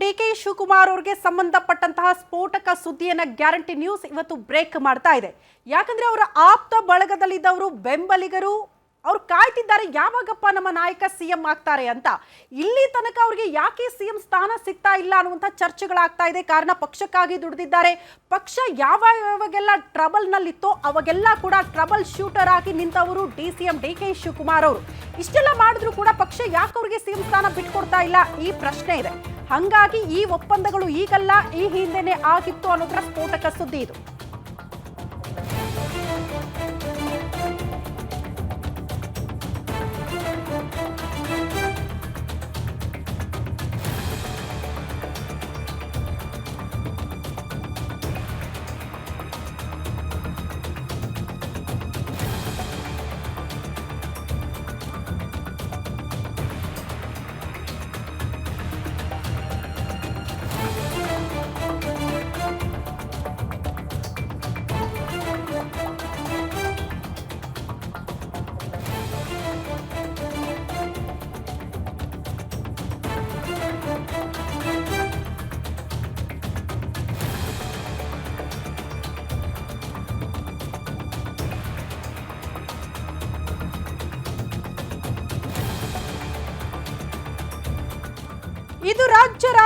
D K Shivakumar ಅವರಿಗೆ ಸಂಬಂಧಪಟ್ಟಂತಹ ಸ್ಫೋಟಕ ಸುದ್ದಿಯನ್ನ ಗ್ಯಾರಂಟಿ ನ್ಯೂಸ್ ಇವತ್ತು ಬ್ರೇಕ್ ಮಾಡ್ತಾ ಇದೆ. ಯಾಕಂದ್ರೆ ಅವರ ಆಪ್ತ ಬಳಗದಲ್ಲಿದ್ದವರು ಬೆಂಬಲಿಗರು ಅವ್ರು ಕಾಯ್ತಿದ್ದಾರೆ, ಯಾವಾಗಪ್ಪ ನಮ್ಮ ನಾಯಕ ಸಿ ಎಂ ಆಗ್ತಾರೆ ಅಂತ. ಇಲ್ಲಿ ತನಕ ಅವ್ರಿಗೆ ಯಾಕೆ ಸಿ ಎಂ ಸ್ಥಾನ ಸಿಗ್ತಾ ಇಲ್ಲ ಅನ್ನುವಂಥ ಚರ್ಚೆಗಳಾಗ್ತಾ ಇದೆ. ಕಾರಣ ಪಕ್ಷಕ್ಕಾಗಿ ದುಡಿದಿದ್ದಾರೆ. ಪಕ್ಷ ಯಾವ ಯಾವಾಗೆಲ್ಲ ಟ್ರಬಲ್ನಲ್ಲಿತ್ತೋ ಅವಾಗೆಲ್ಲ ಕೂಡ ಟ್ರಬಲ್ ಶೂಟರ್ ಆಗಿ ನಿಂತವರು D C M, D K Shivakumar ಅವರು. ಇಷ್ಟೆಲ್ಲ ಮಾಡಿದ್ರು ಕೂಡ ಪಕ್ಷ ಯಾಕೆ ಅವ್ರಿಗೆ ಸಿ ಎಂ ಸ್ಥಾನ ಬಿಟ್ಕೊಡ್ತಾ ಇಲ್ಲ? ಈ ಪ್ರಶ್ನೆ ಇದೆ. ಹಂಗಾಗಿ ಈ ಒಪ್ಪಂದಗಳು ಈಗಲ್ಲ, ಈ ಹಿಂದೆನೆ ಆಗಿತ್ತು ಅನ್ನೋದ್ರ ಸ್ಫೋಟಕ ಸುದ್ದಿ ಇದು ಇದು.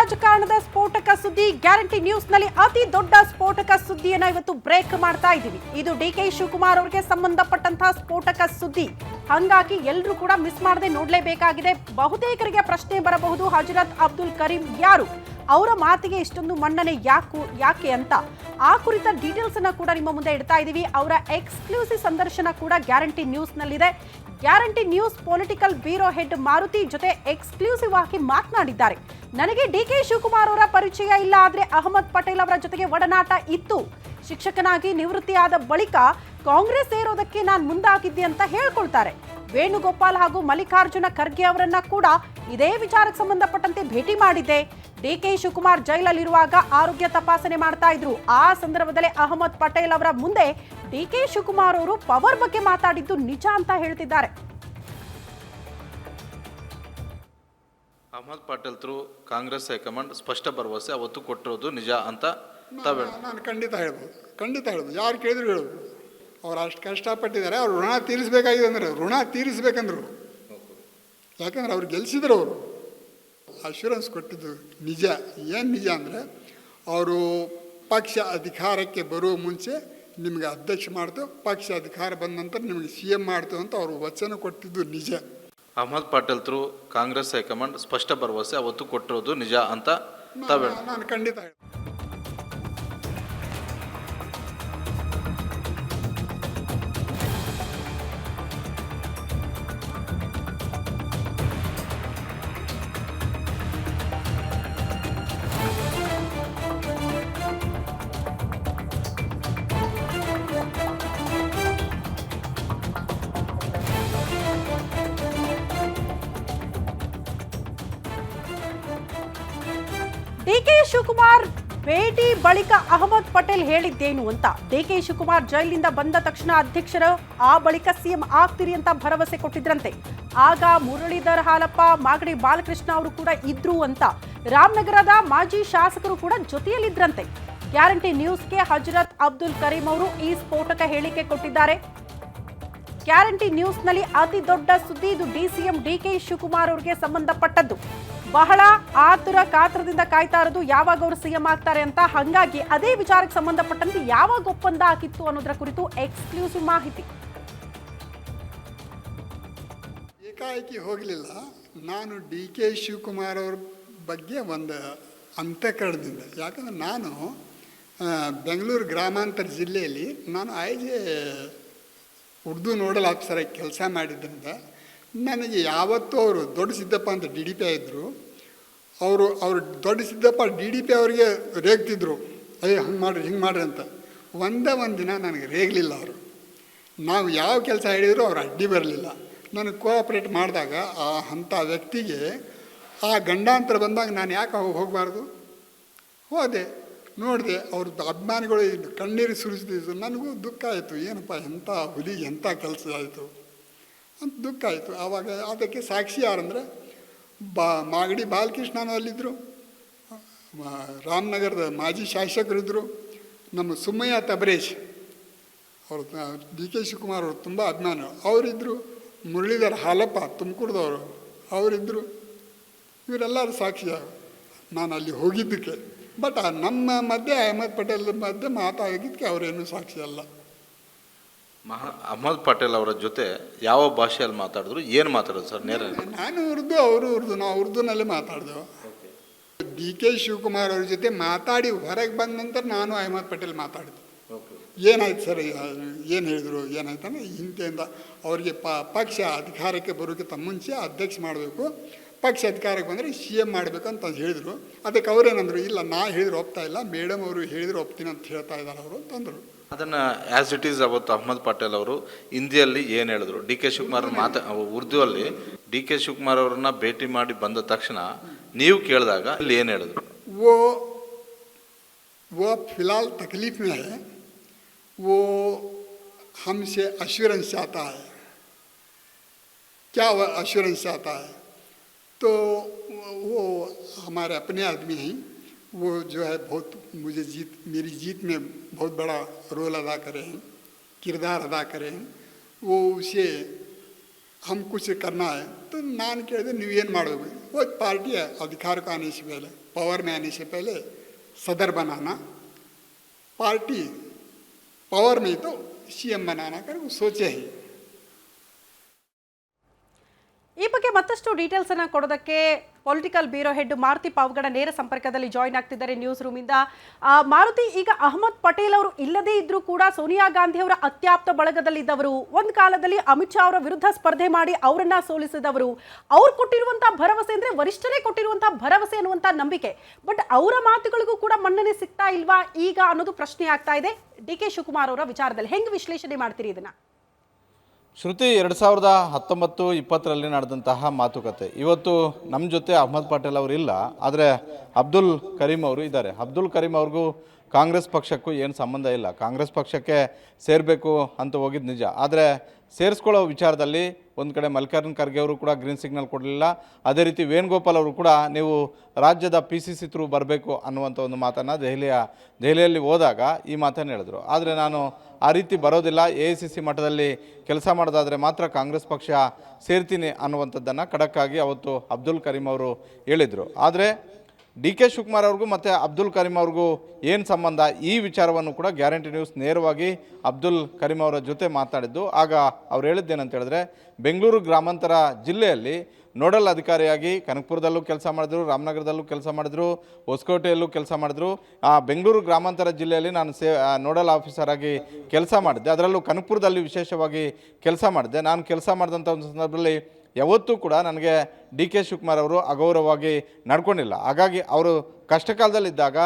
ರಾಜಕಾರಣದ ಸ್ಫೋಟಕ ಸುದ್ದಿ ಗ್ಯಾರಂಟಿ ನ್ಯೂಸ್ನಲ್ಲಿ ಅತಿ ದೊಡ್ಡ ಸ್ಫೋಟಕ ಸುದ್ದಿಯನ್ನ ಇವತ್ತು ಬ್ರೇಕ್ ಮಾಡ್ತಾ ಇದ್ದೀವಿ. ಇದು ಡಿ ಕೆ ಶಿವಕುಮಾರ್ ಅವರಿಗೆ ಸಂಬಂಧಪಟ್ಟಂತಹ ಸ್ಫೋಟಕ ಸುದ್ದಿ. ಹಂಗಾಗಿ ಎಲ್ಲರೂ ಕೂಡ ಮಿಸ್ ಮಾಡದೆ ನೋಡ್ಲೇಬೇಕಾಗಿದೆ. ಬಹುತೇಕರಿಗೆ ಪ್ರಶ್ನೆ ಬರಬಹುದು. ಹಜರತ್ ಅಬ್ದುಲ್ ಕರೀಂ ಯಾರು? ಅವರ ಮಾತಿಗೆ ಇಷ್ಟೊಂದು ಮನ್ನಣೆ ಯಾಕು, ಯಾಕೆ ಅಂತ ಆ ಕುರಿತ ಡೀಟೇಲ್ಸ್ ಅನ್ನ ಕೂಡ ನಿಮ್ಮ ಮುಂದೆ ಇಡ್ತಾ ಇದ್ದೀವಿ ಅವರ ಎಕ್ಸ್ಕ್ಲೂಸಿವ್ ಸಂದರ್ಶನ ಕೂಡ ಗ್ಯಾರಂಟಿ ನ್ಯೂಸ್ ನಲ್ಲಿದೆ. Guarantee news political bureau head Maruti ಜೊತೆ ಎಕ್ಸ್ಕ್ಲೂಸಿವ್ ಆಗಿ ಮಾತನಾಡಿದ್ದಾರೆ. ನನಗೆ ಡಿ ಕೆ ಶಿವಕುಮಾರ್ ಅವರ ಪರಿಚಯ ಇಲ್ಲ ಆದ್ರೆ ಅಹಮದ್ ಪಟೇಲ್ ಅವರ ಜೊತೆಗೆ ಒಡನಾಟ ಇತ್ತು. ಶಿಕ್ಷಕನಾಗಿ ನಿವೃತ್ತಿಯಾದ ಬಳಿಕ ಕಾಂಗ್ರೆಸ್ ಸೇರೋದಕ್ಕೆ ನಾನು ಮುಂದಾಗಿದ್ದೆ ಅಂತ ಹೇಳ್ಕೊಳ್ತಾರೆ. ವೇಣುಗೋಪಾಲ್ ಹಾಗೂ ಮಲ್ಲಿಕಾರ್ಜುನ ಖರ್ಗೆ ಅವರನ್ನ ಕೂಡ ಇದೇ ವಿಚಾರಕ್ಕೆ ಸಂಬಂಧಪಟ್ಟಂತೆ ಭೇಟಿ ಮಾಡಿದೆ ಡಿ ಕೆ ಶಿವಕುಮಾರ್ ಜೈಲಲ್ಲಿರುವಾಗ ಆರೋಗ್ಯ ತಪಾಸಣೆ ಮಾಡ್ತಾ ಇದ್ರು. ಆ ಸಂದರ್ಭದಲ್ಲಿ ಅಹಮದ್ ಪಟೇಲ್ ಅವರ ಮುಂದೆ ಡಿ ಕೆ ಶಿವಕುಮಾರ್ ಅವರು ಪವರ್ ಬಗ್ಗೆ ಮಾತಾಡಿದ್ದು ನಿಜ ಅಂತ ಹೇಳ್ತಿದ್ದಾರೆ. Ahmed Patel through Congress high command ಸ್ಪಷ್ಟ ಭರವಸೆ ಅವತ್ತು ಕೊಟ್ಟಿರೋದು ನಿಜ ಅಂತ ನಾನು ಖಂಡಿತ ಹೇಳ್ಬೋದು. ಖಂಡಿತ ಹೇಳ್ಬೋದು. ಯಾರು ಕೇಳಿದ್ರು ಹೇಳ್ಬೋದು. ಅವ್ರು ಅಷ್ಟು ಕಷ್ಟಪಟ್ಟಿದ್ದಾರೆ ಅವ್ರು ಋಣ ತೀರಿಸಬೇಕಾಗಿದೆ ಅಂದ್ರೆ ಋಣ ತೀರಿಸ್ಬೇಕಂದ್ರು. ಯಾಕಂದ್ರೆ ಅವ್ರು ಗೆಲ್ಸಿದ್ರು ಅವರು. ಅಶ್ಯೂರೆನ್ಸ್ ಕೊಟ್ಟಿದ್ದು ನಿಜ. ಏನು ನಿಜ ಅಂದರೆ ಅವರು ಪಕ್ಷ ಅಧಿಕಾರಕ್ಕೆ ಬರುವ ಮುಂಚೆ ನಿಮಗೆ ಅಧ್ಯಕ್ಷ ಮಾಡ್ತೇವೆ ಪಕ್ಷ ಅಧಿಕಾರ ಬಂದ ನಂತರ ನಿಮಗೆ ಸಿ ಎಂ ಮಾಡ್ತೇವೆ ಅಂತ ಅವರು ವಚನ ಕೊಟ್ಟಿದ್ದು ನಿಜ. Ahmed Patel through Congress high command ಸ್ಪಷ್ಟ ಭರವಸೆ ಅವತ್ತು ಕೊಟ್ಟಿರೋದು ನಿಜ ಅಂತ ನಾನು- ಖಂಡಿತ ಖಂಡಿತ ಶಿವಕುಮಾರ್ ಭೇಟಿ ಬಳಿಕ ಅಹಮದ್ ಪಟೇಲ್ ಹೇಳಿದ್ದೇನು ಅಂತ. ಡಿ ಕೆ ಶಿವಕುಮಾರ್ ಜೈಲಿಂದ ಬಂದ ತಕ್ಷಣ ಅಧ್ಯಕ್ಷರು, ಆ ಬಳಿಕ ಸಿಎಂ ಆಗ್ತೀರಿ ಅಂತ ಭರವಸೆ ಕೊಟ್ಟಿದ್ರಂತೆ. ಆಗ ಮುರಳೀಧರ್ ಹಾಲಪ್ಪ ಮಾಗಡಿ ಬಾಲಕೃಷ್ಣ ಅವರು ಕೂಡ ಇದ್ರು ಅಂತ. ರಾಮನಗರದ ಮಾಜಿ ಶಾಸಕರು ಕೂಡ ಜೊತೆಯಲ್ಲಿದ್ರಂತೆ. ಗ್ಯಾರಂಟಿ ನ್ಯೂಸ್ಗೆ ಹಜರತ್ ಅಬ್ದುಲ್ ಕರೀಂ ಅವರು ಈ ಸ್ಫೋಟಕ ಹೇಳಿಕೆ ಕೊಟ್ಟಿದ್ದಾರೆ. ಗ್ಯಾರಂಟಿ ನ್ಯೂಸ್ನಲ್ಲಿ ಅತಿ ದೊಡ್ಡ ಸುದ್ದಿ ಇದು ಡಿಸಿಎಂ ಡಿ ಕೆ ಶಿವಕುಮಾರ್ ಅವರಿಗೆ ಸಂಬಂಧಪಟ್ಟದ್ದು. ಬಹಳ ಆತುರ ಕಾತರದಿಂದ ಕಾಯ್ತಾ ಇರೋದು ಯಾವಾಗ ಅವರು ಸಿಎಂ ಆಗ್ತಾರೆ ಅಂತ? ಹಂಗಾಗಿ ಅದೇ ವಿಚಾರಕ್ಕೆ ಸಂಬಂಧಪಟ್ಟಂತೆ ಯಾವಾಗ ಒಪ್ಪಂದ ಆಗಿತ್ತು ಅನ್ನೋದರ ಕುರಿತು ಎಕ್ಸ್ಕ್ಲೂಸಿವ್ ಮಾಹಿತಿ. ಏಕಾಏಕಿ ಹೋಗಲಿಲ್ಲ. ನಾನು ಡಿ ಕೆ ಶಿವಕುಮಾರ್ ಅವ್ರ ಬಗ್ಗೆ ಒಂದು ಅಂತಃಕರಣದಿಂದ ಯಾಕಂದ್ರೆ ನಾನು ಬೆಂಗಳೂರು ಗ್ರಾಮಾಂತರ ಜಿಲ್ಲೆಯಲ್ಲಿ ನಾನು ಐ ಉರ್ದು ನೋಡಲ್ ಆಫೀಸರಾಗಿ ಕೆಲಸ ಮಾಡಿದ್ದರಿಂದ ನನಗೆ ಯಾವತ್ತೂ ಅವರು ದೊಡ್ಡ ಸಿದ್ದಪ್ಪ ಅಂತ ಡಿ ಡಿ ಪಿ ಇದ್ದರು ಅವರು ಅವರು ದೊಡ್ಡ ಸಿದ್ದಪ್ಪ ಡಿ ಡಿ ಪಿ ಅವರಿಗೆ ರೇಗ್ತಿದ್ರು. ಅಯ್ಯ, ಹಂಗೆ ಮಾಡ್ರಿ, ಹಿಂಗೆ ಮಾಡ್ರಿ ಅಂತ. ಒಂದೇ ಒಂದು ದಿನ ನನಗೆ ರೇಗಲಿಲ್ಲ ಅವರು. ನಾವು ಯಾವ ಕೆಲಸ ಹೇಳಿದರೂ ಅವ್ರು ಅಡ್ಡಿ ಬರಲಿಲ್ಲ. ನನಗೆ ಕೋಆಪ್ರೇಟ್ ಮಾಡಿದಾಗ ಆ ಅಂಥ ವ್ಯಕ್ತಿಗೆ ಆ ಗಂಡಾಂತರ ಬಂದಾಗ ನಾನು ಯಾಕೆ ಹೋಗಿ ಹೋಗಬಾರ್ದು? ಹೋದೆ, ನೋಡಿದೆ ಅವ್ರದ್ದು ಅಭಿಮಾನಿಗಳು ಕಣ್ಣೀರು ಸುರಿಸ್ತಿದ್ರು ನನಗೂ ದುಃಖ ಆಯಿತು. ಏನಪ್ಪ, ಎಂಥ ಹುಲಿ, ಎಂಥ ಕೆಲಸ ಆಯಿತು. ಅಂತ ದುಃಖ ಆಯಿತು. ಆವಾಗ ಅದಕ್ಕೆ ಸಾಕ್ಷಿ ಯಾರಂದರೆ ಬಾ, ಮಾಗಡಿ ಬಾಲಕೃಷ್ಣನೂ ಅಲ್ಲಿದ್ದರು ರಾಮನಗರದ ಮಾಜಿ ಶಾಸಕರಿದ್ದರು ನಮ್ಮ ಸುಮ್ಮಯ್ಯ ತಬರೇಶ್ ಅವರು ಡಿ ಕೆ ಶಿವಕುಮಾರ್ ಅವರು ತುಂಬ ಅಭಿಮಾನ ಅವರಿದ್ದರು ಮುರಳೀಧರ್ ಹಾಲಪ್ಪ ತುಮಕೂರದವರು. ಅವರಿದ್ದರು ಇವರೆಲ್ಲರೂ ಸಾಕ್ಷಿ. ನಾನು ಅಲ್ಲಿ ಹೋಗಿದ್ದಕ್ಕೆ. ಬಟ್ ನಮ್ಮ ಮಧ್ಯೆ ಅಹಮದ್ ಪಟೇಲ್ ಮಧ್ಯೆ ಮಾತಾಡಿದ್ದಕ್ಕೆ ಅವರೇನು ಸಾಕ್ಷಿ ಅಲ್ಲ. ಮಹಾ ಅಹಮದ್ ಪಟೇಲ್ ಅವರ ಜೊತೆ ಯಾವ ಭಾಷೆಯಲ್ಲಿ ಮಾತಾಡಿದ್ರು? ಏನು ಮಾತಾಡೋದು ಸರ್? ನೇರ ನಾನು ಉರ್ದು ಅವರು ಉರ್ದು ನಾವು ಉರ್ದುನಲ್ಲೇ ಮಾತಾಡಿದೆವು. ಡಿ ಕೆ ಶಿವಕುಮಾರ್ ಅವ್ರ ಜೊತೆ ಮಾತಾಡಿ ಹೊರಗೆ ಬಂದ ನಂತರ ನಾನು ಅಹಮದ್ ಪಟೇಲ್ ಮಾತಾಡಿದೆ ಏನಾಯ್ತು ಸರ್ ಏನು ಹೇಳಿದರು ಏನಾಯ್ತು ಅಂದರೆ ಹಿಂದೆಯಿಂದ ಅವರಿಗೆ ಪ ಪಕ್ಷ ಅಧಿಕಾರಕ್ಕೆ ಬರೋಕ್ಕಿಂತ ಮುಂಚೆ ಅಧ್ಯಕ್ಷ ಮಾಡಬೇಕು. ಪಕ್ಷ ಅಧಿಕಾರಕ್ಕೆ ಬಂದರೆ ಸಿ ಎಂ ಮಾಡಬೇಕು ಅಂತ ಹೇಳಿದರು. ಅದಕ್ಕೆ ಅವರೇನಂದರು ಇಲ್ಲ ನಾ ಹೇಳಿದ್ರು ಒಪ್ತಾ ಇಲ್ಲ ಮೇಡಮ್ ಅವರು ಹೇಳಿದ್ರು ಒಪ್ತೀನಿ ಅಂತ ಹೇಳ್ತಾ ಇದ್ದಾರೆ ಅವರು ಅಂತಂದರು ಅದನ್ನು ಆ್ಯಸ್ ಇಟ್ ಈಸ್ ಅವತ್ತು ಅಹಮದ್ ಪಟೇಲ್ ಅವರು ಹಿಂದಿಯಲ್ಲಿ ಏನು ಹೇಳಿದ್ರು ಡಿ ಕೆ ಶಿವಕುಮಾರ್ ಮಾತಾ ಉರ್ದು ಅಲ್ಲಿ ಡಿ ಕೆ ಶಿವಕುಮಾರ್ ಅವರನ್ನ ಭೇಟಿ ಮಾಡಿ ಬಂದ ತಕ್ಷಣ ನೀವು ಕೇಳಿದಾಗ ಅಲ್ಲಿ ಏನು ಹೇಳಿದ್ರು वो वो अब फिलहाल तकलीफ में है वो हमसे अश्योरेंस चाहता है क्या वो अश्योरेंस चाहता है तो वो हमारे अपने आदमी हैं वो जो है बहुत मुझे जीत मेरी जीत में बहुत बड़ा रोल अदा करे हैं किरदार अदा करे हैं वो उसे हम कुछ करना है तो नान ಕೇಳಿದ್ರೆ ನೀವೇನು ಮಾಡಬೇಕು वो पार्टी है अधिकार को आने से पहले पावर में आने से पहले सदर बनाना पार्टी पावर में तो सीएम बनाना कर वो सोचे ही ಈ ಬಗ್ಗೆ ಮತ್ತಷ್ಟು ಡೀಟೇಲ್ಸ್ ಅನ್ನ ಕೊಡೋದಕ್ಕೆ political bureau head Maruti Pavagada ನೇರ ಸಂಪರ್ಕದಲ್ಲಿ ಜಾಯಿನ್ ಆಗ್ತಿದ್ದಾರೆ ನ್ಯೂಸ್ ರೂಮಿಂದ ಮಾರುತಿ, ಈಗ ಅಹಮದ್ ಪಟೇಲ್ ಅವರು ಇಲ್ಲದೇ ಇದ್ರೂ ಕೂಡ ಸೋನಿಯಾ ಗಾಂಧಿ ಅವರ ಅತ್ಯಾಪ್ತ ಬಳಗದಲ್ಲಿದ್ದವರು. ಒಂದು ಕಾಲದಲ್ಲಿ ಅಮಿತ್ ಶಾ ಅವರ ವಿರುದ್ಧ ಸ್ಪರ್ಧೆ ಮಾಡಿ ಅವರನ್ನ ಸೋಲಿಸಿದವರು. ಅವ್ರು ಕೊಟ್ಟಿರುವಂತಹ ಭರವಸೆ ಅಂದ್ರೆ ವರಿಷ್ಠರೇ ಕೊಟ್ಟಿರುವಂತಹ ಭರವಸೆ ಅನ್ನುವಂತ ನಂಬಿಕೆ. ಬಟ್ ಅವರ ಮಾತುಗಳಿಗೂ ಕೂಡ ಮನ್ನಣೆ ಸಿಗ್ತಾ ಇಲ್ವಾ ಈಗ ಅನ್ನೋದು ಪ್ರಶ್ನೆ ಆಗ್ತಾ ಇದೆ. ಡಿ ಕೆ ಶಿವಕುಮಾರ್ ಅವರ ವಿಚಾರದಲ್ಲಿ ಹೆಂಗ್ ವಿಶ್ಲೇಷಣೆ ಮಾಡ್ತೀರಿ ಇದನ್ನ? ಶ್ರುತಿ ಎರಡು ಸಾವಿರದ ಹತ್ತೊಂಬತ್ತು, ಇಪ್ಪತ್ತರಲ್ಲಿ ನಡೆದಂತಹ ಮಾತುಕತೆ. ಇವತ್ತು ನಮ್ಮ ಜೊತೆ ಅಹಮದ್ ಪಟೇಲ್ ಅವರು ಇಲ್ಲ, ಆದರೆ ಅಬ್ದುಲ್ ಕರೀಂ ಅವರು ಇದ್ದಾರೆ. ಅಬ್ದುಲ್ ಕರೀಂ ಅವ್ರಿಗೂ ಕಾಂಗ್ರೆಸ್ ಪಕ್ಷಕ್ಕೂ ಏನು ಸಂಬಂಧ ಇಲ್ಲ. ಕಾಂಗ್ರೆಸ್ ಪಕ್ಷಕ್ಕೆ ಸೇರಬೇಕು ಅಂತ ಹೋಗಿದ್ದು ನಿಜ. ಆದರೆ ಸೇರಿಸ್ಕೊಳ್ಳೋ ವಿಚಾರದಲ್ಲಿ ಒಂದು ಕಡೆ ಮಲ್ಲಿಕಾರ್ಜುನ್ ಖರ್ಗೆ ಅವರು ಕೂಡ ಗ್ರೀನ್ ಸಿಗ್ನಲ್ ಕೊಡಲಿಲ್ಲ. ಅದೇ ರೀತಿ ವೇಣುಗೋಪಾಲ್ ಅವರು ಕೂಡ ನೀವು ರಾಜ್ಯದ ಪಿ ಸಿ ಸಿ ಥ್ರೂ ಬರಬೇಕು ಅನ್ನುವಂಥ ಒಂದು ಮಾತನ್ನು ದೆಹಲಿಯ, ದೆಹಲಿಯಲ್ಲಿ ಹೋದಾಗ ಈ ಮಾತನ್ನು ಹೇಳಿದ್ರು. ಆದರೆ ನಾನು ಆ ರೀತಿ ಬರೋದಿಲ್ಲ. ಎ ಐ ಸಿ ಸಿ ಮಟ್ಟದಲ್ಲಿ ಕೆಲಸ ಮಾಡೋದಾದರೆ ಮಾತ್ರ ಕಾಂಗ್ರೆಸ್ ಪಕ್ಷ ಸೇರ್ತೀನಿ ಅನ್ನುವಂಥದ್ದನ್ನು ಖಡಕ್ಕಾಗಿ ಅವತ್ತು ಅಬ್ದುಲ್ ಕರೀಂ ಅವರು ಹೇಳಿದರು. ಆದರೆ ಡಿ ಕೆ ಶಿವಕುಮಾರ್ ಅವ್ರಿಗೂ ಮತ್ತು ಅಬ್ದುಲ್ ಕರೀಂ ಅವ್ರಿಗೂ ಏನು ಸಂಬಂಧ? ಈ ವಿಚಾರವನ್ನು ಕೂಡ ಗ್ಯಾರಂಟಿ ನ್ಯೂಸ್ ನೇರವಾಗಿ ಅಬ್ದುಲ್ ಕರೀಂ ಅವರ ಜೊತೆ ಮಾತಾಡಿದ್ದು. ಆಗ ಅವ್ರು ಹೇಳಿದ್ದೇನಂತ ಹೇಳಿದ್ರೆ, ಬೆಂಗಳೂರು ಗ್ರಾಮಾಂತರ ಜಿಲ್ಲೆಯಲ್ಲಿ ನೋಡಲ್ ಅಧಿಕಾರಿಯಾಗಿ ಕನಕಪುರದಲ್ಲೂ ಕೆಲಸ ಮಾಡಿದ್ರು, ರಾಮನಗರದಲ್ಲೂ ಕೆಲಸ ಮಾಡಿದ್ರು, ಹೊಸಕೋಟೆಯಲ್ಲೂ ಕೆಲಸ ಮಾಡಿದ್ರು. ಬೆಂಗಳೂರು ಗ್ರಾಮಾಂತರ ಜಿಲ್ಲೆಯಲ್ಲಿ ನಾನು ಸೇ ನೋಡಲ್ ಆಫೀಸರ್ ಆಗಿ ಕೆಲಸ ಮಾಡಿದ್ದೆ. ಅದರಲ್ಲೂ ಕನಕಪುರದಲ್ಲಿ ವಿಶೇಷವಾಗಿ ಕೆಲಸ ಮಾಡಿದೆ ನಾನು ಕೆಲಸ ಮಾಡಿದಂಥ ಒಂದು ಸಂದರ್ಭದಲ್ಲಿ ಯಾವತ್ತೂ ಕೂಡ ನನಗೆ ಡಿ ಕೆ ಶಿವಕುಮಾರ್ ಅವರು ಅಗೌರವವಾಗಿ ನಡ್ಕೊಂಡಿಲ್ಲ. ಹಾಗಾಗಿ ಅವರು ಕಷ್ಟಕಾಲದಲ್ಲಿದ್ದಾಗ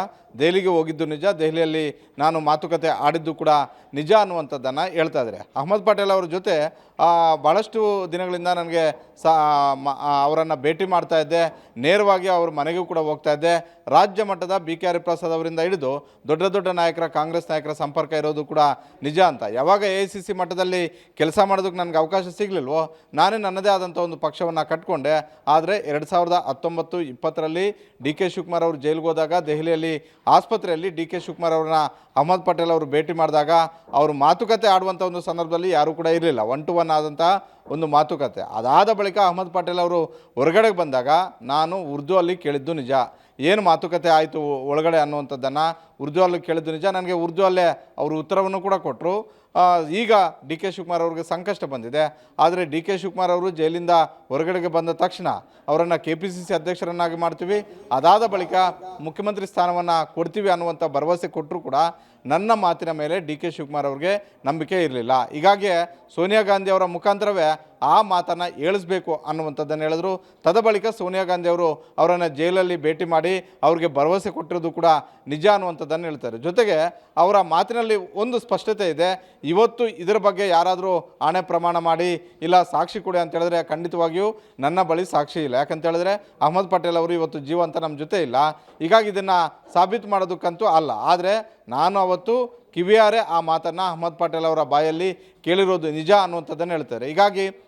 ದೆಹಲಿಗೆ ಹೋಗಿದ್ದು ನಿಜ, ದೆಹಲಿಯಲ್ಲಿ ನಾನು ಮಾತುಕತೆ ಆಡಿದ್ದು ಕೂಡ ನಿಜ ಅನ್ನುವಂಥದ್ದನ್ನು ಹೇಳ್ತಾ ಇದ್ದಾರೆ. ಅಹಮದ್ ಪಟೇಲ್ ಅವರ ಜೊತೆ ಭಾಳಷ್ಟು ದಿನಗಳಿಂದ ನನಗೆ ಸಾ ಅವರನ್ನು ಭೇಟಿ ಮಾಡ್ತಾ ಇದ್ದೆ. ನೇರವಾಗಿ ಅವ್ರ ಮನೆಗೂ ಕೂಡ ಹೋಗ್ತಾ ಇದ್ದೆ. ರಾಜ್ಯ ಮಟ್ಟದ ಬಿ ಕೆ ಹರಿಪ್ರಸಾದ್ ಅವರಿಂದ ಹಿಡಿದು ದೊಡ್ಡ ದೊಡ್ಡ ನಾಯಕರ, ಕಾಂಗ್ರೆಸ್ ನಾಯಕರ ಸಂಪರ್ಕ ಇರೋದು ಕೂಡ ನಿಜ ಅಂತ. ಯಾವಾಗ ಎ ಸಿ ಸಿ ಮಟ್ಟದಲ್ಲಿ ಕೆಲಸ ಮಾಡೋದಕ್ಕೆ ನನಗೆ ಅವಕಾಶ ಸಿಗಲಿಲ್ವೋ, ನಾನೇ ನನ್ನದೇ ಆದಂಥ ಒಂದು ಪಕ್ಷವನ್ನು ಕಟ್ಕೊಂಡೆ. ಆದರೆ ಎರಡು ಸಾವಿರದ ಹತ್ತೊಂಬತ್ತು, ಇಪ್ಪತ್ತರಲ್ಲಿ ಡಿ ಕೆ ಶಿವಕುಮಾರ್ ಅವರು ಜೈಲಿಗೆ ಹೋದಾಗ ದೆಹಲಿಯಲ್ಲಿ ಆಸ್ಪತ್ರೆಯಲ್ಲಿ ಡಿ ಕೆ ಶಿವಕುಮಾರ್ ಅವ್ರನ್ನ ಅಹಮದ್ ಪಟೇಲ್ ಅವರು ಭೇಟಿ ಮಾಡಿದಾಗ ಅವರು ಮಾತುಕತೆ ಆಡುವಂಥ ಒಂದು ಸಂದರ್ಭದಲ್ಲಿ ಯಾರೂ ಕೂಡ ಇರಲಿಲ್ಲ. ಒನ್ ಟು ಒನ್ ಆದಂಥ ಒಂದು ಮಾತುಕತೆ. ಅದಾದ ಬಳಿಕ ಅಹಮದ್ ಪಟೇಲ್ ಅವರು ಹೊರಗಡೆಗೆ ಬಂದಾಗ, ನಾನು ಉರ್ದು ಅಲ್ಲಿ ಕೇಳಿದ್ದು ನಿಜ. ಏನು ಮಾತುಕತೆ ಆಯಿತು ಒಳಗಡೆ ಅನ್ನುವಂಥದ್ದನ್ನು ಉರ್ದು ಅಲ್ಲಿ ಕೇಳಿದ್ದು ನಿಜ. ನನಗೆ ಉರ್ದು ಅಲ್ಲೇ ಅವರು ಉತ್ತರವನ್ನು ಕೂಡ ಕೊಟ್ಟರು ಈಗ ಡಿ ಕೆ ಶಿವಕುಮಾರ್ ಅವ್ರಿಗೆ ಸಂಕಷ್ಟ ಬಂದಿದೆ. ಆದರೆ ಡಿ ಕೆ ಶಿವಕುಮಾರ್ ಅವರು ಜೈಲಿಂದ ಹೊರಗಡೆಗೆ ಬಂದ ತಕ್ಷಣ ಅವರನ್ನು ಕೆ ಪಿ ಸಿ ಸಿ ಅಧ್ಯಕ್ಷರನ್ನಾಗಿ ಮಾಡ್ತೀವಿ. ಅದಾದ ಬಳಿಕ ಮುಖ್ಯಮಂತ್ರಿ ಸ್ಥಾನವನ್ನು ಕೊಡ್ತೀವಿ ಅನ್ನುವಂಥ ಭರವಸೆ ಕೊಟ್ಟರು ಕೂಡ ನನ್ನ ಮಾತಿನ ಮೇಲೆ ಡಿ ಕೆ ಶಿವಕುಮಾರ್ ಅವ್ರಿಗೆ ನಂಬಿಕೆ ಇರಲಿಲ್ಲ. ಹೀಗಾಗಿ ಸೋನಿಯಾ ಗಾಂಧಿ ಅವರ ಮುಖಾಂತರವೇ ಆ ಮಾತನ್ನು ಏಳಿಸ್ಬೇಕು ಅನ್ನುವಂಥದ್ದನ್ನು ಹೇಳಿದ್ರು. ತದ ಬಳಿಕ ಸೋನಿಯಾ ಗಾಂಧಿ ಅವರು ಅವರನ್ನು ಜೈಲಲ್ಲಿ ಭೇಟಿ ಮಾಡಿ ಅವ್ರಿಗೆ ಭರವಸೆ ಕೊಟ್ಟಿರೋದು ಕೂಡ ನಿಜ ಅನ್ನುವಂಥದ್ದನ್ನು ಹೇಳ್ತಾರೆ. ಜೊತೆಗೆ ಅವರ ಮಾತಿನಲ್ಲಿ ಒಂದು ಸ್ಪಷ್ಟತೆ ಇದೆ. ಇವತ್ತು ಇದರ ಬಗ್ಗೆ ಯಾರಾದರೂ ಆಣೆ ಪ್ರಮಾಣ ಮಾಡಿ, ಇಲ್ಲ ಸಾಕ್ಷಿ ಕೊಡಿ ಅಂತ ಹೇಳಿದ್ರೆ ಖಂಡಿತವಾಗಿಯೂ ನನ್ನ ಬಳಿ ಸಾಕ್ಷಿ ಇಲ್ಲ. ಯಾಕಂತ ಹೇಳಿದ್ರೆ ಅಹಮದ್ ಪಟೇಲ್ ಅವರು ಇವತ್ತು ಜೀವಂತ ನಮ್ಮ ಜೊತೆ ಇಲ್ಲ. ಹೀಗಾಗಿ ಇದನ್ನು ಸಾಬೀತು ಮಾಡೋದಕ್ಕಂತೂ ಅಲ್ಲ. ಆದರೆ ನಾನು ಅವತ್ತು ಕಿವಿಯಾರೆ ಆ ಮಾತನ್ನು ಅಹಮದ್ ಪಟೇಲ್ ಅವರ ಬಾಯಲ್ಲಿ ಕೇಳಿರೋದು ನಿಜ ಅನ್ನುವಂಥದ್ದನ್ನು ಹೇಳ್ತಾರೆ. ಹೀಗಾಗಿ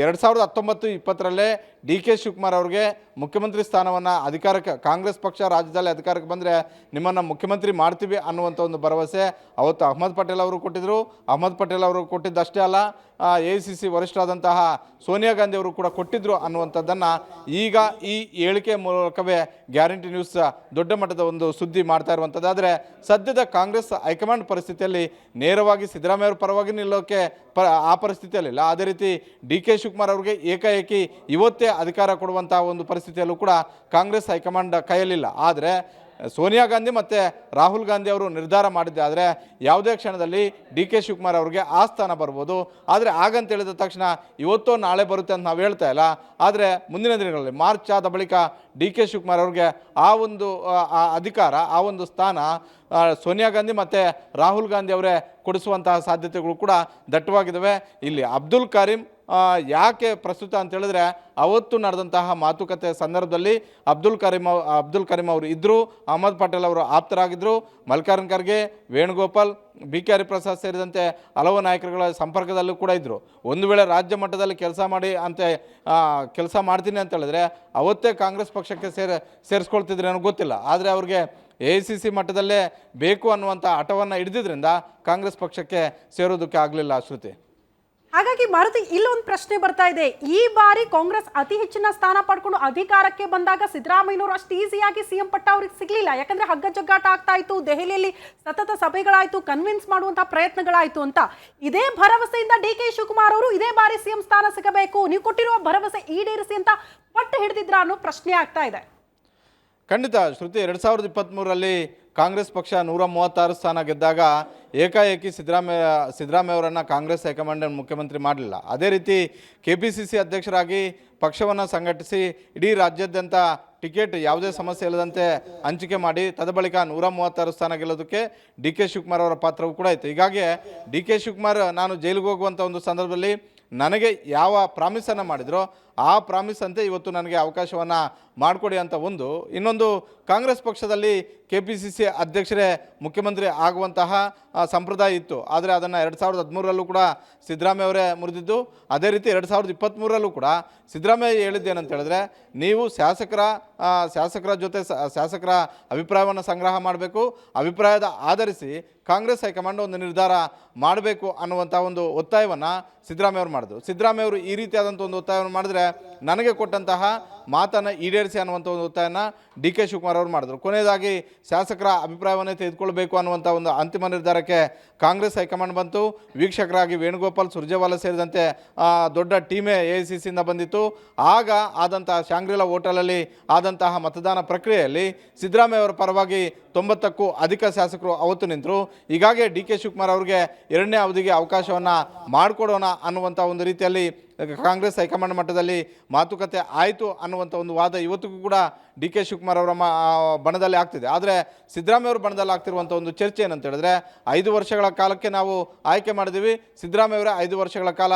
ಎರಡು ಸಾವಿರದ ಹತ್ತೊಂಬತ್ತು ಇಪ್ಪತ್ತರಲ್ಲೇ ಡಿ ಕೆ ಶಿವಕುಮಾರ್ ಅವ್ರಿಗೆ ಮುಖ್ಯಮಂತ್ರಿ ಸ್ಥಾನವನ್ನು ಅಧಿಕಾರಕ್ಕೆ, ಕಾಂಗ್ರೆಸ್ ಪಕ್ಷ ರಾಜ್ಯದಲ್ಲಿ ಅಧಿಕಾರಕ್ಕೆ ಬಂದರೆ ನಿಮ್ಮನ್ನು ಮುಖ್ಯಮಂತ್ರಿ ಮಾಡ್ತೀವಿ ಅನ್ನುವಂಥ ಒಂದು ಭರವಸೆ ಅವತ್ತು ಅಹ್ಮದ್ ಪಟೇಲ್ ಅವರು ಕೊಟ್ಟಿದ್ದರು ಅಹ್ಮದ್ ಪಟೇಲ್ ಅವರು ಕೊಟ್ಟಿದ್ದಷ್ಟೇ ಅಲ್ಲ ಎ ಸಿ ಸಿ ವರಿಷ್ಠರಾದಂತಹ ಸೋನಿಯಾ ಗಾಂಧಿ ಅವರು ಕೂಡ ಕೊಟ್ಟಿದ್ದರು ಅನ್ನುವಂಥದ್ದನ್ನು ಈಗ ಈ ಹೇಳಿಕೆ ಮೂಲಕವೇ ಗ್ಯಾರಂಟಿ ನ್ಯೂಸ್ ದೊಡ್ಡ ಮಟ್ಟದ ಒಂದು ಸುದ್ದಿ ಮಾಡ್ತಾ ಇರುವಂಥದ್ದಾದರೆ ಸದ್ಯದ ಕಾಂಗ್ರೆಸ್ ಹೈಕಮಾಂಡ್ ಪರಿಸ್ಥಿತಿಯಲ್ಲಿ ನೇರವಾಗಿ ಸಿದ್ದರಾಮಯ್ಯ ಅವರ ಪರವಾಗಿ ನಿಲ್ಲೋಕೆ ಪ, ಆ ಪರಿಸ್ಥಿತಿಯಲ್ಲಿಲ್ಲ. ಅದೇ ರೀತಿ ಡಿ ಕೆ ಶಿವಕುಮಾರ್ ಅವರಿಗೆ ಏಕಾಏಕಿ ಇವತ್ತೇ ಅಧಿಕಾರ ಕೊಡುವಂಥ ಒಂದು ಪರಿಸ್ಥಿತಿಯಲ್ಲೂ ಕೂಡ ಕಾಂಗ್ರೆಸ್ ಹೈಕಮಾಂಡ್ ಕೈಯಲ್ಲಿಲ್ಲ. ಆದರೆ ಸೋನಿಯಾ ಗಾಂಧಿ ಮತ್ತು ರಾಹುಲ್ ಗಾಂಧಿ ಅವರು ನಿರ್ಧಾರ ಮಾಡಿದ್ದೆ. ಆದರೆ ಯಾವುದೇ ಕ್ಷಣದಲ್ಲಿ ಡಿ ಕೆ ಶಿವಕುಮಾರ್ ಅವರಿಗೆ ಆ ಸ್ಥಾನ ಬರ್ಬೋದು. ಆದರೆ ಆಗಂತ ಹೇಳಿದ ತಕ್ಷಣ ಇವತ್ತೋ ನಾಳೆ ಬರುತ್ತೆ ಅಂತ ನಾವು ಹೇಳ್ತಾ ಇಲ್ಲ. ಆದರೆ ಮುಂದಿನ ದಿನಗಳಲ್ಲಿ ಮಾರ್ಚ್ ಆದ ಬಳಿಕ ಡಿ ಕೆ ಶಿವಕುಮಾರ್ ಅವ್ರಿಗೆ ಆ ಒಂದು ಆ, ಅಧಿಕಾರ ಆ ಒಂದು ಸ್ಥಾನ ಸೋನಿಯಾ ಗಾಂಧಿ ಮತ್ತು ರಾಹುಲ್ ಗಾಂಧಿ ಅವರೇ ಕೊಡಿಸುವಂತಹ ಸಾಧ್ಯತೆಗಳು ಕೂಡ ದಟ್ಟವಾಗಿದ್ದಾವೆ. ಇಲ್ಲಿ ಅಬ್ದುಲ್ ಕರೀಂ ಯಾಕೆ ಪ್ರಸ್ತುತ ಅಂತೇಳಿದ್ರೆ ಅವತ್ತು ನಡೆದಂತಹ ಮಾತುಕತೆ ಸಂದರ್ಭದಲ್ಲಿ ಅಬ್ದುಲ್ ಕರೀಂ ಅಬ್ದುಲ್ ಕರೀಂ ಅವರು ಇದ್ದರು ಅಹಮದ್ ಪಟೇಲ್ ಅವರು ಆಪ್ತರಾಗಿದ್ದರು ಮಲ್ಲಿಕಾರ್ಜುನ್ ಖರ್ಗೆ, ವೇಣುಗೋಪಾಲ್, ಬಿ ಕೆ ಹರಿಪ್ರಸಾದ್ ಸೇರಿದಂತೆ ಹಲವು ನಾಯಕರುಗಳ ಸಂಪರ್ಕದಲ್ಲೂ ಕೂಡ ಇದ್ದರು ಒಂದು ವೇಳೆ ರಾಜ್ಯ ಮಟ್ಟದಲ್ಲಿ ಕೆಲಸ ಮಾಡಿ ಅಂತ ಕೆಲಸ ಮಾಡ್ತೀನಿ ಅಂತ ಹೇಳಿದ್ರೆ ಅವತ್ತೇ ಕಾಂಗ್ರೆಸ್ ಪಕ್ಷಕ್ಕೆ ಸೇರ್, ಸೇರಿಸ್ಕೊಳ್ತಿದ್ರೆ ನನಗೆ ಗೊತ್ತಿಲ್ಲ. ಆದರೆ ಅವ್ರಿಗೆ ಎ ಸಿ ಸಿ ಮಟ್ಟದಲ್ಲೇ ಬೇಕು ಅನ್ನುವಂಥ ಹಠವನ್ನು ಹಿಡಿದಿದ್ರಿಂದ ಕಾಂಗ್ರೆಸ್ ಪಕ್ಷಕ್ಕೆ ಸೇರೋದಕ್ಕೆ ಆಗಲಿಲ್ಲ ಶ್ರುತಿ. ಹಾಗಾಗಿ ಮಾರುತಿ ಇಲ್ಲೊಂದು ಪ್ರಶ್ನೆ ಬರ್ತಾ ಇದೆ. ಈ ಬಾರಿ ಕಾಂಗ್ರೆಸ್ ಅತಿ ಹೆಚ್ಚಿನ ಸ್ಥಾನ ಪಡ್ಕೊಂಡು ಅಧಿಕಾರಕ್ಕೆ ಬಂದಾಗ ಸಿದ್ದರಾಮಯ್ಯನವರು ಅಷ್ಟು ಈಸಿಯಾಗಿ ಸಿಎಂ ಪಟ್ಟ ಅವ್ರಿಗೆ ಸಿಗ್ಲಿಲ್ಲ. ಯಾಕಂದ್ರೆ ಹಗ್ಗ ಜಗ್ಗಾಟ ಆಗ್ತಾ ಇತ್ತು, ದೆಹಲಿಯಲ್ಲಿ ಸತತ ಸಭೆಗಳಾಯ್ತು ಕನ್ವಿನ್ಸ್ ಮಾಡುವಂತಹ ಪ್ರಯತ್ನಗಳಾಯ್ತು ಅಂತ. ಇದೇ ಭರವಸೆಯಿಂದ ಡಿ ಕೆ ಶಿವಕುಮಾರ್ ಅವರು ಇದೇ ಬಾರಿ ಸಿಎಂ ಸ್ಥಾನ ಸಿಗಬೇಕು. ನೀವು ಕೊಟ್ಟಿರುವ ಭರವಸೆ ಈಡೇರಿಸಿ ಅಂತ ಪಟ್ಟು ಹಿಡಿದಿದ್ರ ಅನ್ನೋ ಪ್ರಶ್ನೆ ಆಗ್ತಾ ಇದೆ. ಖಂಡಿತ, ಶ್ರುತಿ, ಎರಡ್ ಸಾವಿರದ ಇಪ್ಪತ್ತ್ಮೂರರಲ್ಲಿ ಕಾಂಗ್ರೆಸ್ ಪಕ್ಷ ನೂರ ಮೂವತ್ತಾರು ಸ್ಥಾನ ಗೆದ್ದಾಗ ಏಕಾಏಕಿ ಸಿದ್ದರಾಮಯ್ಯ ಸಿದ್ದರಾಮಯ್ಯ ಅವರನ್ನು ಕಾಂಗ್ರೆಸ್ ಹೈಕಮಾಂಡ್ ಮುಖ್ಯಮಂತ್ರಿ ಮಾಡಲಿಲ್ಲ. ಅದೇ ರೀತಿ ಕೆ ಪಿ ಸಿ ಸಿ ಅಧ್ಯಕ್ಷರಾಗಿ ಪಕ್ಷವನ್ನು ಸಂಘಟಿಸಿ ಇಡೀ ರಾಜ್ಯಾದ್ಯಂತ ಟಿಕೆಟ್ ಯಾವುದೇ ಸಮಸ್ಯೆ ಇಲ್ಲದಂತೆ ಹಂಚಿಕೆ ಮಾಡಿ ತದಬಳಿಕ ನೂರ ಮೂವತ್ತಾರು ಸ್ಥಾನ ಗೆಲ್ಲೋದಕ್ಕೆ ಡಿ ಕೆ ಶಿವಕುಮಾರ್ ಅವರ ಪಾತ್ರವೂ ಕೂಡ ಇತ್ತು. ಹೀಗಾಗಿ ಡಿ ಕೆ ಶಿವಕುಮಾರ್ ನಾನು ಜೈಲಿಗೆ ಹೋಗುವಂಥ ಒಂದು ಸಂದರ್ಭದಲ್ಲಿ ನನಗೆ ಯಾವ ಪ್ರಾಮಿಸನ್ನು ಮಾಡಿದ್ರೋ ಆ ಪ್ರಾಮಿಸ್ ಅಂತೆ ಇವತ್ತು ನನಗೆ ಅವಕಾಶವನ್ನು ಮಾಡಿಕೊಡಿ ಅಂತ ಒಂದು. ಇನ್ನೊಂದು, ಕಾಂಗ್ರೆಸ್ ಪಕ್ಷದಲ್ಲಿ ಕೆ ಪಿ ಸಿ ಸಿ ಅಧ್ಯಕ್ಷರೇ ಮುಖ್ಯಮಂತ್ರಿ ಆಗುವಂತಹ ಸಂಪ್ರದಾಯ ಇತ್ತು. ಆದರೆ ಅದನ್ನು ಎರಡು ಸಾವಿರದ ಹದಿಮೂರರಲ್ಲೂ ಕೂಡ ಸಿದ್ದರಾಮಯ್ಯ ಅವರೇ ಮುರಿದಿದ್ದು. ಅದೇ ರೀತಿ ಎರಡು ಸಾವಿರದ ಇಪ್ಪತ್ತ್ಮೂರರಲ್ಲೂ ಕೂಡ ಸಿದ್ದರಾಮಯ್ಯ ಹೇಳಿದ್ದೇನಂತ ಹೇಳಿದ್ರೆ, ನೀವು ಶಾಸಕರ ಶಾಸಕರ ಜೊತೆ ಶಾಸಕರ ಅಭಿಪ್ರಾಯವನ್ನು ಸಂಗ್ರಹ ಮಾಡಬೇಕು. ಅಭಿಪ್ರಾಯದ ಆಧರಿಸಿ ಕಾಂಗ್ರೆಸ್ ಹೈಕಮಾಂಡ್ ಒಂದು ನಿರ್ಧಾರ ಮಾಡಬೇಕು ಅನ್ನುವಂಥ ಒಂದು ಒತ್ತಾಯವನ್ನು ಸಿದ್ದರಾಮಯ್ಯ ಅವರು ಮಾಡಿದ್ರು. ಸಿದ್ದರಾಮಯ್ಯ ಅವರು ಈ ರೀತಿಯಾದಂಥ ಒಂದು ಒತ್ತಾಯವನ್ನು ಮಾಡಿದ್ರೆ ನನಗೆ ಕೊಟ್ಟಂತಹ ಮಾತನ್ನು ಈಡೇರಿಸಿ ಅನ್ನುವಂಥ ಒಂದು ಒತ್ತಾಯನ ಡಿ ಕೆ ಶಿವಕುಮಾರ್ ಅವರು ಮಾಡಿದ್ರು. ಕೊನೆಯದಾಗಿ ಶಾಸಕರ ಅಭಿಪ್ರಾಯವನ್ನೇ ತೆಗೆದುಕೊಳ್ಬೇಕು ಅನ್ನುವಂಥ ಒಂದು ಅಂತಿಮ ನಿರ್ಧಾರಕ್ಕೆ ಕಾಂಗ್ರೆಸ್ ಹೈಕಮಾಂಡ್ ಬಂತು. ವೀಕ್ಷಕರಾಗಿ ವೇಣುಗೋಪಾಲ್, ಸುರ್ಜೇವಾಲ ಸೇರಿದಂತೆ ದೊಡ್ಡ ಟೀಮೇ ಎ ಸಿ ಸಿಯಿಂದ ಬಂದಿತ್ತು. ಆಗ ಆದಂತಹ ಶಾಂಗ್ರಿಲಾ ಹೋಟೆಲಲ್ಲಿ ಆದಂತಹ ಮತದಾನ ಪ್ರಕ್ರಿಯೆಯಲ್ಲಿ ಸಿದ್ದರಾಮಯ್ಯ ಅವರ ಪರವಾಗಿ ತೊಂಬತ್ತಕ್ಕೂ ಅಧಿಕ ಶಾಸಕರು ಅವತ್ತು ನಿಂತರು. ಹೀಗಾಗಿ ಡಿ ಕೆ ಶಿವಕುಮಾರ್ ಅವರಿಗೆ ಎರಡನೇ ಅವಧಿಗೆ ಅವಕಾಶವನ್ನು ಮಾಡಿಕೊಡೋಣ ಅನ್ನುವಂಥ ಒಂದು ರೀತಿಯಲ್ಲಿ ಕಾಂಗ್ರೆಸ್ ಹೈಕಮಾಂಡ್ ಮಟ್ಟದಲ್ಲಿ ಮಾತುಕತೆ ಆಯಿತು ಅನ್ನುವಂಥ ಒಂದು ವಾದ ಇವತ್ತಿಗೂ ಕೂಡ ಡಿ ಕೆ ಶಿವಕುಮಾರ್ ಅವರ ಬಣದಲ್ಲಿ ಆಗ್ತಿದೆ. ಆದರೆ ಸಿದ್ದರಾಮಯ್ಯ ಅವರ ಬಣದಲ್ಲಿ ಆಗ್ತಿರುವಂಥ ಒಂದು ಚರ್ಚೆ ಏನಂತ ಹೇಳಿದ್ರೆ, ಐದು ವರ್ಷಗಳ ಕಾಲಕ್ಕೆ ನಾವು ಆಯ್ಕೆ ಮಾಡಿದ್ದೀವಿ, ಸಿದ್ದರಾಮಯ್ಯ ಅವರೇ ಐದು ವರ್ಷಗಳ ಕಾಲ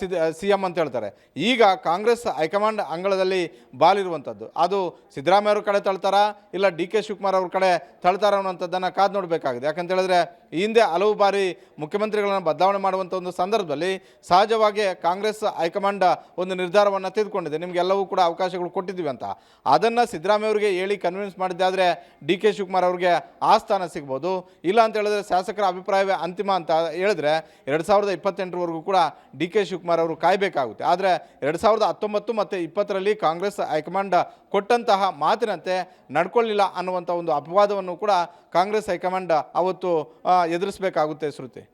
ಸಿದ್ ಸಿ ಎಂ ಅಂತ ಹೇಳ್ತಾರೆ. ಈಗ ಕಾಂಗ್ರೆಸ್ ಹೈಕಮಾಂಡ್ ಅಂಗಳದಲ್ಲಿ ಬಾಲಿರುವಂಥದ್ದು ಅದು ಸಿದ್ದರಾಮಯ್ಯ ಅವ್ರ ಕಡೆ ತಳ್ತಾರಾ, ಇಲ್ಲ ಡಿ ಕೆ ಶಿವಕುಮಾರ್ ಅವ್ರ ಕಡೆ ತಳ್ತಾರ ಅನ್ನೋಂಥದ್ದನ್ನು ಕಾದು ನೋಡಬೇಕಾಗಿದೆ. ಯಾಕಂತ ಹೇಳಿದ್ರೆ, ಈ ಹಿಂದೆ ಹಲವು ಬಾರಿ ಮುಖ್ಯಮಂತ್ರಿಗಳನ್ನು ಬದಲಾವಣೆ ಮಾಡುವಂಥ ಒಂದು ಸಂದರ್ಭದಲ್ಲಿ ಸಹಜವಾಗಿ ಕಾಂಗ್ರೆಸ್ ಹೈಕಮಾಂಡ್ ಒಂದು ನಿರ್ಧಾರವನ್ನು ತೆಗೆದುಕೊಂಡಿದೆ. ನಿಮಗೆಲ್ಲವೂ ಕೂಡ ಅವಕಾಶಗಳು ಕೊಟ್ಟಿದ್ದೀವಿ ಅಂತ. ಅದನ್ನು ಸಿದ್ದರಾಮಯ್ಯ ಅವರಿಗೆ ಹೇಳಿ ಕನ್ವಿನ್ಸ್ ಮಾಡಿದ್ದಾದರೆ ಡಿ ಕೆ ಶಿವಕುಮಾರ್ ಅವರಿಗೆ ಆ ಸ್ಥಾನ ಸಿಗ್ಬೋದು. ಇಲ್ಲ ಅಂತ ಹೇಳಿದ್ರೆ ಶಾಸಕರ ಅಭಿಪ್ರಾಯವೇ ಅಂತಿಮ ಅಂತ ಹೇಳಿದ್ರೆ ಎರಡು ಸಾವಿರದ ಇಪ್ಪತ್ತೆಂಟರವರೆಗೂ ಕೂಡ ಡಿ ಕೆ ಶಿವಕುಮಾರ್ ಅವರು ಕಾಯಬೇಕಾಗುತ್ತೆ. ಆದರೆ ಎರಡು ಸಾವಿರದ ಹತ್ತೊಂಬತ್ತು ಮತ್ತು ಇಪ್ಪತ್ತರಲ್ಲಿ ಕಾಂಗ್ರೆಸ್ ಹೈಕಮಾಂಡ್ ಕೊಟ್ಟಂತಹ ಮಾತಿನಂತೆ ನಡ್ಕೊಳ್ಳಿಲ್ಲ ಅನ್ನುವಂಥ ಒಂದು ಅಪವಾದವನ್ನು ಕೂಡ ಕಾಂಗ್ರೆಸ್ ಹೈಕಮಾಂಡ್ ಅವತ್ತು ಎದುರಿಸಬೇಕಾಗುತ್ತೆ ಶ್ರುತಿ.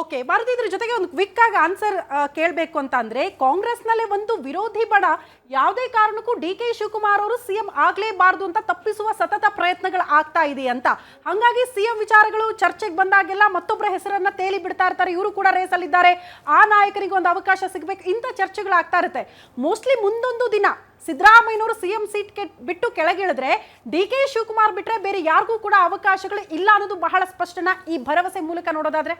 ಓಕೆ ಭಾರತಿ ಇದ್ರ ಜೊತೆಗೆ ಒಂದು ಕ್ವಿಕ್ ಆಗಿ ಆನ್ಸರ್ ಕೇಳಬೇಕು ಅಂತ ಅಂದ್ರೆ ಕಾಂಗ್ರೆಸ್ನಲ್ಲೇ ಒಂದು ವಿರೋಧಿ ಬಣ ಯಾವುದೇ ಕಾರಣಕ್ಕೂ ಡಿ ಕೆ ಶಿವಕುಮಾರ್ ಅವರು ಸಿಎಂ ಆಗಲೇಬಾರದು ಅಂತ ತಪ್ಪಿಸುವ ಸತತ ಪ್ರಯತ್ನಗಳು ಆಗ್ತಾ ಇದೆ ಅಂತ. ಹಂಗಾಗಿ ಸಿಎಂ ವಿಚಾರಗಳು ಚರ್ಚೆಗೆ ಬಂದಾಗೆಲ್ಲ ಮತ್ತೊಬ್ಬರ ಹೆಸರನ್ನ ತೇಲಿ ಬಿಡ್ತಾ ಇರ್ತಾರೆ. ಇವರು ಕೂಡ ರೇಸಲ್ಲಿದ್ದಾರೆ ಆ ನಾಯಕರಿಗೆ ಒಂದು ಅವಕಾಶ ಸಿಗಬೇಕು. ಇಂಥ ಚರ್ಚೆಗಳು ಆಗ್ತಾ ಇರುತ್ತೆ. ಮೋಸ್ಟ್ಲಿ ಮುಂದೊಂದು ದಿನ ಸಿದ್ದರಾಮಯ್ಯನವರು ಸಿಎಂ ಸೀಟ್ ಬಿಟ್ಟು ಕೆಳಗಿಳಿದ್ರೆ ಡಿ ಕೆ ಶಿವಕುಮಾರ್ ಬಿಟ್ಟರೆ ಬೇರೆ ಯಾರಿಗೂ ಕೂಡ ಅವಕಾಶಗಳು ಇಲ್ಲ ಅನ್ನೋದು ಬಹಳ ಸ್ಪಷ್ಟನ ಈ ಭರವಸೆ ಮೂಲಕ ನೋಡೋದಾದ್ರೆ.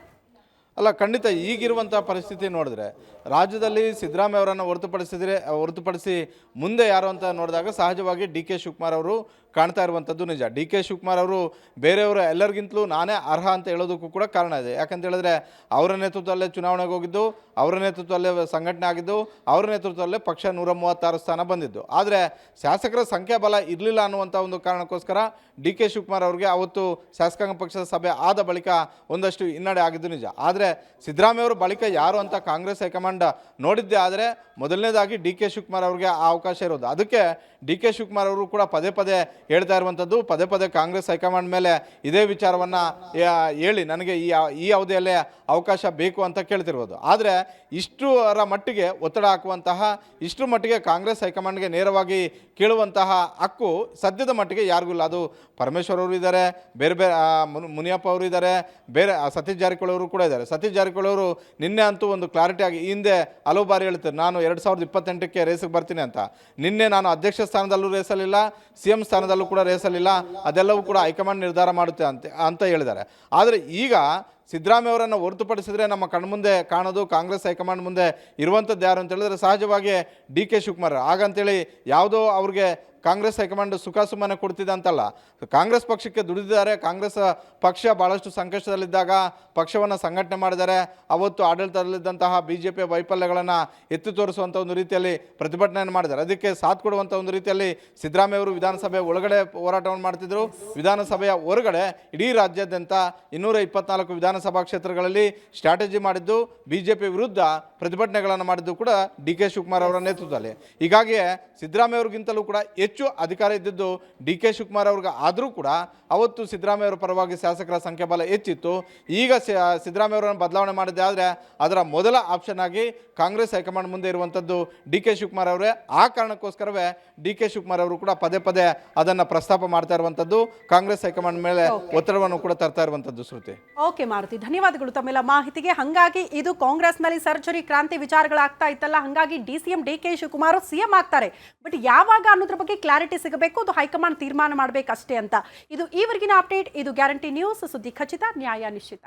ಅಲ್ಲ ಖಂಡಿತ ಈಗಿರುವಂಥ ಪರಿಸ್ಥಿತಿ ನೋಡಿದ್ರೆ ರಾಜ್ಯದಲ್ಲಿ ಸಿದ್ದರಾಮಯ್ಯ ಅವರನ್ನು ಹೊರತುಪಡಿಸಿದರೆ ಹೊರತುಪಡಿಸಿ ಮುಂದೆ ಯಾರು ಅಂತ ನೋಡಿದಾಗ ಸಹಜವಾಗಿ ಡಿ ಕೆ ಶಿವಕುಮಾರ್ ಅವರು ಕಾಣ್ತಾ ಇರುವಂಥದ್ದು ನಿಜ. ಡಿ ಕೆ ಶಿವಕುಮಾರ್ ಅವರು ಬೇರೆಯವರು ಎಲ್ಲರಿಗಿಂತಲೂ ನಾನೇ ಅರ್ಹ ಅಂತ ಹೇಳೋದಕ್ಕೂ ಕೂಡ ಕಾರಣ ಇದೆ. ಯಾಕಂತ ಹೇಳಿದ್ರೆ ಅವರ ನೇತೃತ್ವದಲ್ಲೇ ಚುನಾವಣೆಗೆ ಹೋಗಿದ್ದು, ಅವರ ನೇತೃತ್ವದಲ್ಲೇ ಸಂಘಟನೆ ಆಗಿದ್ದು, ಅವರ ನೇತೃತ್ವದಲ್ಲೇ ಪಕ್ಷ ನೂರ ಮೂವತ್ತಾರು ಸ್ಥಾನ ಬಂದಿದ್ದು. ಆದರೆ ಶಾಸಕರ ಸಂಖ್ಯಾಬಲ ಇರಲಿಲ್ಲ ಅನ್ನುವಂಥ ಒಂದು ಕಾರಣಕ್ಕೋಸ್ಕರ ಡಿ ಕೆ ಶಿವಕುಮಾರ್ ಅವರಿಗೆ ಅವತ್ತು ಶಾಸಕಾಂಗ ಪಕ್ಷದ ಸಭೆ ಆದ ಬಳಿಕ ಒಂದಷ್ಟು ಹಿನ್ನಡೆ ಆಗಿದ್ದು ನಿಜ. ಆದರೆ ಸಿದ್ದರಾಮಯ್ಯ ಅವರು ಬಳಿಕ ಯಾರು ಅಂತ ಕಾಂಗ್ರೆಸ್ ಹೈಕಮಾಂಡ್ ನೋಡಿದ್ದೇ ಆದರೆ ಮೊದಲನೇದಾಗಿ ಡಿ ಕೆ ಶಿವಕುಮಾರ್ ಅವರಿಗೆ ಆ ಅವಕಾಶ ಇರೋದು. ಅದಕ್ಕೆ ಡಿ ಕೆ ಶಿವಕುಮಾರ್ ಅವರು ಕೂಡ ಪದೇ ಪದೇ ಹೇಳ್ತಾ ಇರುವಂಥದ್ದು, ಪದೇ ಪದೇ ಕಾಂಗ್ರೆಸ್ ಹೈಕಮಾಂಡ್ ಮೇಲೆ ಇದೇ ವಿಚಾರವನ್ನು ಹೇಳಿ ನನಗೆ ಈ ಈ ಅವಧಿಯಲ್ಲೇ ಅವಕಾಶ ಬೇಕು ಅಂತ ಕೇಳ್ತಿರ್ಬೋದು. ಆದರೆ ಇಷ್ಟರ ಮಟ್ಟಿಗೆ ಒತ್ತಡ ಹಾಕುವಂತಹ ಇಷ್ಟರ ಮಟ್ಟಿಗೆ ಕಾಂಗ್ರೆಸ್ ಹೈಕಮಾಂಡ್ಗೆ ನೇರವಾಗಿ ಕೇಳುವಂತಹ ಹಕ್ಕು ಸದ್ಯದ ಮಟ್ಟಿಗೆ ಯಾರಿಗೂ ಇಲ್ಲ. ಅದು ಪರಮೇಶ್ವರ್ ಅವರು ಇದ್ದಾರೆ, ಬೇರೆ ಬೇರೆ ಮುನಿಯಪ್ಪ ಅವರು ಇದ್ದಾರೆ, ಬೇರೆ ಸತೀಶ್ ಜಾರಕಿಹೊಳಿ ಅವರು ಕೂಡ ಇದ್ದಾರೆ. ಸತೀಶ್ ಜಾರಕಿಹೊಳಿ ಅವರು ನಿನ್ನೆ ಅಂತೂ ಒಂದು ಕ್ಲಾರಿಟಿ ಆಗಿ ಹಿಂದೆ ಹಲವು ಬಾರಿ ಹೇಳ್ತಾರೆ, ನಾನು ಎರಡು ಸಾವಿರದ ಇಪ್ಪತ್ತೆಂಟಕ್ಕೆ ರೇಸಿಗೆ ಬರ್ತೀನಿ ಅಂತ. ನಿನ್ನೆ ನಾನು ಅಧ್ಯಕ್ಷ ಸ್ಥಾನದಲ್ಲೂ ರೇಸಲಿಲ್ಲ ಸಿ ಎಂ ಸ್ಥಾನದಲ್ಲೂ ಕೂಡ ರೇಸಲಿಲ್ಲ, ಅದೆಲ್ಲವೂ ಕೂಡ ಹೈಕಮಾಂಡ್ ನಿರ್ಧಾರ ಮಾಡುತ್ತೆ ಅಂತ ಅಂತ ಹೇಳಿದ್ದಾರೆ. ಆದರೆ ಈಗ ಸಿದ್ದರಾಮಯ್ಯ ಅವರನ್ನು ಹೊರತುಪಡಿಸಿದ್ರೆ ನಮ್ಮ ಕಣ್ಮುಂದೆ ಕಾಣೋದು ಕಾಂಗ್ರೆಸ್ ಹೈಕಮಾಂಡ್ ಮುಂದೆ ಇರುವಂಥದ್ದು ಯಾರು ಅಂತ ಹೇಳಿದ್ರೆ ಸಹಜವಾಗಿ ಡಿ ಕೆ ಶಿವಕುಮಾರ್. ಹಾಗಂತೇಳಿ ಯಾವುದೋ ಅವ್ರಿಗೆ ಕಾಂಗ್ರೆಸ್ ಹೈಕಮಾಂಡ್ ಸುಖ ಸುಮ್ಮನೆ ಕೊಡ್ತಿದೆ ಅಂತಲ್ಲ. ಕಾಂಗ್ರೆಸ್ ಪಕ್ಷಕ್ಕೆ ದುಡಿದಿದ್ದಾರೆ, ಕಾಂಗ್ರೆಸ್ ಪಕ್ಷ ಭಾಳಷ್ಟು ಸಂಕಷ್ಟದಲ್ಲಿದ್ದಾಗ ಪಕ್ಷವನ್ನು ಸಂಘಟನೆ ಮಾಡಿದ್ದಾರೆ. ಅವತ್ತು ಆಡಳಿತದಲ್ಲಿದ್ದಂತಹ ಬಿ ಜೆ ಪಿಯ ವೈಫಲ್ಯಗಳನ್ನು ಎತ್ತಿ ತೋರಿಸುವಂಥ ಒಂದು ರೀತಿಯಲ್ಲಿ ಪ್ರತಿಭಟನೆಯನ್ನು ಮಾಡಿದ್ದಾರೆ. ಅದಕ್ಕೆ ಸಾಥ್ ಕೊಡುವಂಥ ಒಂದು ರೀತಿಯಲ್ಲಿ ಸಿದ್ದರಾಮಯ್ಯ ಅವರು ವಿಧಾನಸಭೆ ಒಳಗಡೆ ಹೋರಾಟವನ್ನು ಮಾಡ್ತಿದ್ರು. ವಿಧಾನಸಭೆಯ ಹೊರಗಡೆ ಇಡೀ ರಾಜ್ಯಾದ್ಯಂತ ಇನ್ನೂರ ಇಪ್ಪತ್ನಾಲ್ಕು ವಿಧಾನಸಭಾ ಕ್ಷೇತ್ರಗಳಲ್ಲಿ ಸ್ಟ್ರಾಟಜಿ ಮಾಡಿದ್ದು ಬಿ ಜೆ ಪಿ ವಿರುದ್ಧ ಪ್ರತಿಭಟನೆಗಳನ್ನು ಮಾಡಿದ್ದು ಕೂಡ ಡಿ ಕೆ ಶಿವಕುಮಾರ್ ಅವರ ನೇತೃತ್ವದಲ್ಲಿ. ಹೀಗಾಗಿಯೇ ಸಿದ್ದರಾಮಯ್ಯ ಅವ್ರಿಗಿಂತಲೂ ಕೂಡ ಹೆಚ್ಚು ಅಧಿಕಾರ ಇದ್ದಿದ್ದು ಡಿ ಕೆ ಶಿವಕುಮಾರ್ ಅವ್ರಿಗೆ ಆದರೂ ಕೂಡ ಅವತ್ತು ಸಿದ್ದರಾಮಯ್ಯ ಅವರ ಪರವಾಗಿ ಶಾಸಕರ ಸಂಖ್ಯಾಬಲ ಹೆಚ್ಚಿತ್ತು. ಈಗ ಸಿದ್ದರಾಮಯ್ಯ ಅವರನ್ನು ಬದಲಾವಣೆ ಮಾಡಿದ್ದೆ ಆದರೆ ಅದರ ಮೊದಲ ಆಪ್ಷನ್ ಆಗಿ ಕಾಂಗ್ರೆಸ್ ಹೈಕಮಾಂಡ್ ಮುಂದೆ ಇರುವಂಥದ್ದು ಡಿ ಕೆ ಶಿವಕುಮಾರ್ ಅವರೇ. ಆ ಕಾರಣಕ್ಕೋಸ್ಕರವೇ ಡಿ ಕೆ ಶಿವಕುಮಾರ್ ಅವರು ಕೂಡ ಪದೇ ಪದೇ ಅದನ್ನು ಪ್ರಸ್ತಾಪ ಮಾಡ್ತಾ ಇರುವಂಥದ್ದು ಕಾಂಗ್ರೆಸ್ ಹೈಕಮಾಂಡ್ ಮೇಲೆ ಒತ್ತಡವನ್ನು ಕೂಡ ತರ್ತಾ ಇರುವಂಥದ್ದು ಶ್ರುತಿ. ಓಕೆ ಮಾರುತಿ ಧನ್ಯವಾದಗಳು ತಮ್ಮೆಲ್ಲ ಮಾಹಿತಿಗೆ. ಹಂಗಾಗಿ ಇದು ಕಾಂಗ್ರೆಸ್ನಲ್ಲಿ ಸರ್ಜರಿ ಕ್ರಾಂತಿ ವಿಚಾರಗಳಾಗ್ತಾ ಇತ್ತಲ್ಲ ಹಂಗಾಗಿ D C M D K Shivakumar CM ಆಗ್ತಾರೆ. ಬಟ್ ಯಾವಾಗ ಅನ್ನೋದ್ರ ಬಗ್ಗೆ ಕ್ಲಾರಿಟಿ ಸಿಗಬೇಕು, ಅದು ಹೈಕಮಾಂಡ್ ತೀರ್ಮಾನ ಮಾಡಬೇಕಷ್ಟೇ ಅಂತ. ಇದು ಈವರೆಗಿನ ಅಪ್ಡೇಟ್ ಇದು ಗ್ಯಾರಂಟಿ ನ್ಯೂಸ್ ಸುದ್ದಿ ಖಚಿತ, ನ್ಯಾಯ ನಿಶ್ಚಿತ.